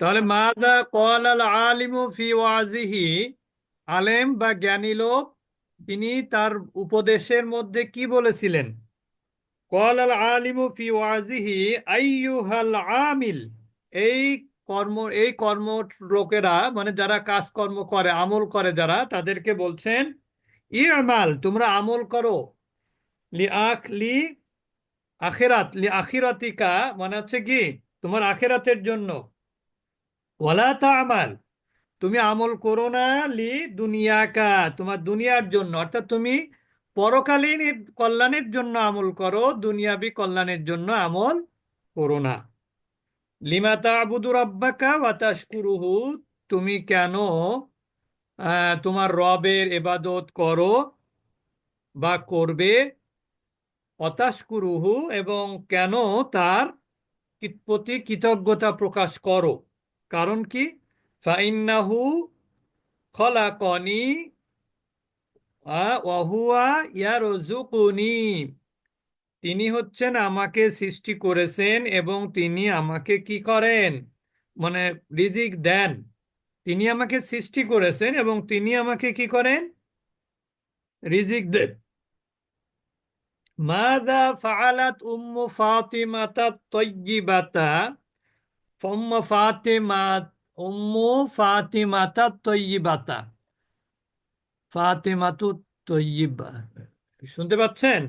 তাহলে মাদা কল আল আলিমু ফি ওয়াজিহি, আলেম বা জ্ঞানী লোক, তিনি তার উপদেশের মধ্যে কি বলেছিলেন? কল আল আলিমু ফি ওয়াজিহি, আইয়ুহাল আমিল, এই কর্ম এই কর্ম লোকেরা মানে যারা কাজকর্ম করে, আমল করে যারা, তাদেরকে বলছেন, ইমাল, তোমরা আমল করো। লি আখ, লি আখেরাত, লি আখিরাতিকা মানে হচ্ছে কি? তোমার আখেরাতের জন্য। ওয়ালা তামাল, তুমি আমল করো না লি দুনিয়াকা, তোমার দুনিয়ার জন্য। অর্থাৎ তুমি পরকালীন কল্যাণের জন্য আমল করো, দুনিয়াবি কল্যাণের জন্য আমল করো না। লিমাতা আবুদুর রব্বাকা ওয়া তাশকুরুহু, তুমি কেন তোমার রবের এবাদত করো বা করবে? অতাশকুরুহু এবং কেন তার প্রতি কৃতজ্ঞতা প্রকাশ করো? কারণ কি? ফাইন্নাহু খলাকনি ওয়াহুয়া ইয়ারযুকুনি। তিনি হচ্ছেন আমাকে সৃষ্টি করেছেন এবং তিনি আমাকে কি করেন? মানে রিজিক দেন। তিনি আমাকে সৃষ্টি করেছেন এবং তিনি আমাকে কি করেন? রিজিক দেন। মাদা ফাআলাত উম্মু ফাতিমাতা তয়্যিবাতা উম্মু ফাতিমা উম্মু ফাতিমাতা ফাতিমাতু তয়্যিবা শুনতে পাচ্ছেন?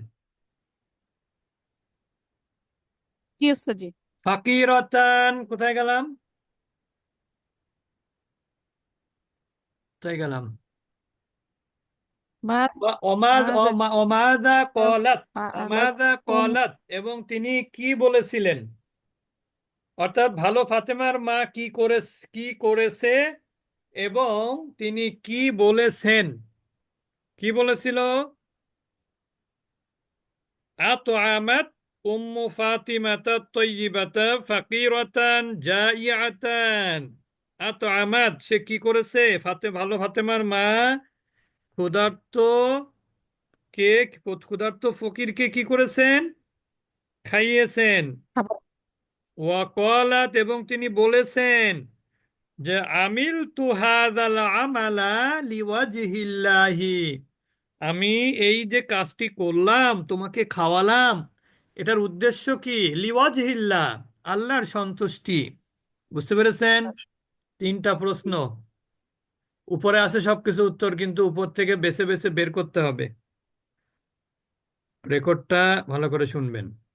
ফাকিরতান কোথায় গেলাম? কোথায় গেলাম? এবং তিনি কি বলেছিলেন? অর্থাৎ ভালো ফাতেমার মা কি করে কি করেছে এবং তিনি কি বলেছেন? কি বলেছিল? সে কি করেছে? ফাতে, ভালো ফাতেমার মা ক্ষুধার্ত কে ক্ষুধার্ত ফকিরকে কি করেছেন? খাইয়েছেন। ওয়াকালাত এবং তিনি বলেছেন যে, আমিল তু হাযাল আমালা লিওয়াজহিল্লাহি, আমি এই যে কাজটি করলাম, তোমাকে খাওয়ালাম, এটার উদ্দেশ্য কি? লিওয়াজহিল্লাহ, আল্লাহর সন্তুষ্টি। বুঝতে পেরেছেন? তিনটা প্রশ্ন। উপরে আছে সবকিছু উত্তর, কিন্তু উপর থেকে বেছে বেছে বের করতে হবে। রেকর্ডটা ভালো করে শুনবেন।